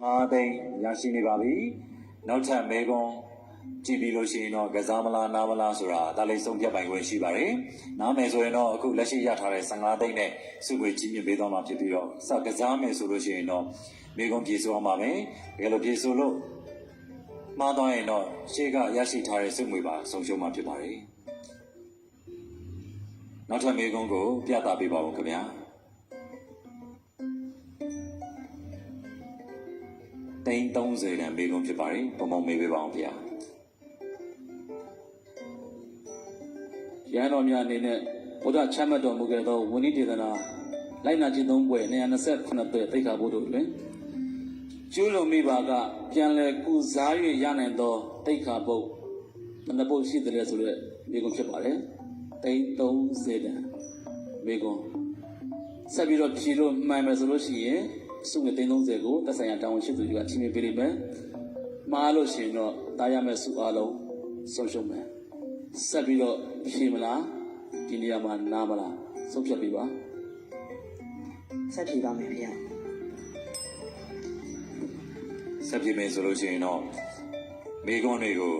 5သိန်းရရှိနေပါပြီနောက်ထပ်မဲကွန်ကြည့်ပြီးလို့ရှိရင်တော့ကစားမလားနားမလားဆိုတာဒါလေးဆုံးဖြတ်ပိုင်ခွင့်ရှိပါတယ်နားမယ်ဆိုရင်တော့အခုလက်ရှိရထားတဲ့15သိန်းနဲ့စုငွေကြီးမြင့်ပေးသွားမှာဖြစ်ပြီးတော့စကစားမယ်ဆိုလို့ရှိရင်တော့မဲကွန်ပြေဆိုအောင်ပါမယ်တကယ်လို့ပြေဆိုလို့မှားသွားရင်တော့ရှေ့ကရရှိထားတဲ့စုငွေပါဆုံးရှုံးမှာဖြစ်ပါတယ်နောက်ထပ်မဲကွန်ကိုပြသပေးပါဦးခင်ဗျာ သိန်း30တန်မေကုံဖြစ်ပါတယ်ပုံပုံမေးပေးပါအောင်ဗျာရဟန်းတော်များအနေနဲ့ဘုရားချမ်းမတ်တော်မူခဲ့သောဝိနည်းဒေသနာလိုက်နာခြင်းသုံးပွဲ228ပွဲသိက္ခာပုဒ်တို့တွင်ကျူးလွန်မိပါကပြန်လည်ကုစား၍ရနိုင်သောသိက္ခာပုဒ်မနပုတ်ရှိတယ်ဆိုတဲ့မိကုံဖြစ်ပါတယ်သိန်း30တန်မိကုံဆက်ပြီးတော့ဖြေလို့မှန်မယ်ဆိုလို့ရှိရင် စုငွေသိန်း30ကိုသက်ဆိုင်ရာတာဝန်ရှိသူတွေကချင်းမြင်ပေးလိမ့်မယ်မှားလို့ရှိရင်တော့တားရမယ့်စုအားလုံးဆုံးရှုံးမယ်ဆက်ပြီးတော့ဖြေမလားဒီနေရာမှာနားမလားဆုံးဖြတ်ပြီးပါဆက်ဖြေပါမယ်ဖေရဆက်ပြမယ်ဆိုလို့ရှိရင်တော့မေကုံတွေကို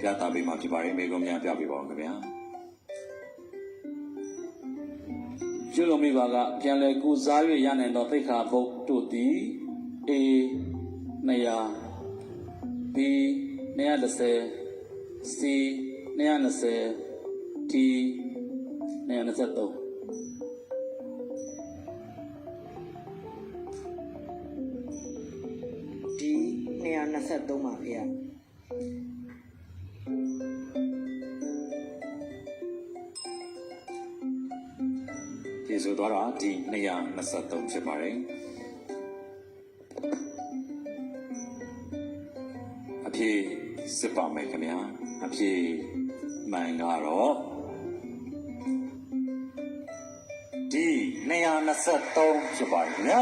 ပြသပေးမှာဖြစ်ပါတယ်မေကုံများပြပေးပါအောင်ခင်ဗျာ ကျွလုံမိပါကပြန်လဲကုစား၍ရနိုင်သောသိက္ခာပုဒ်တို့သည် A 200 B 230 C 220 D 223ဒီ223ပါဖေရ ပြေဆိုသွားတာဒီ223ဖြစ်ပါတယ်အဖြေစစ်ပါမယ်ခင်ဗျာအဖြေမှန်ကတော့ဒီ223ဖြစ်ပါတယ်ခင်ဗျာ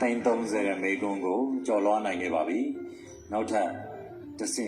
တိုင်း30ရဲ့မေကုံကိုကြော်လွှားနိုင်ခဲ့ပါပြီနောက်ထပ်တစ်ဆင့်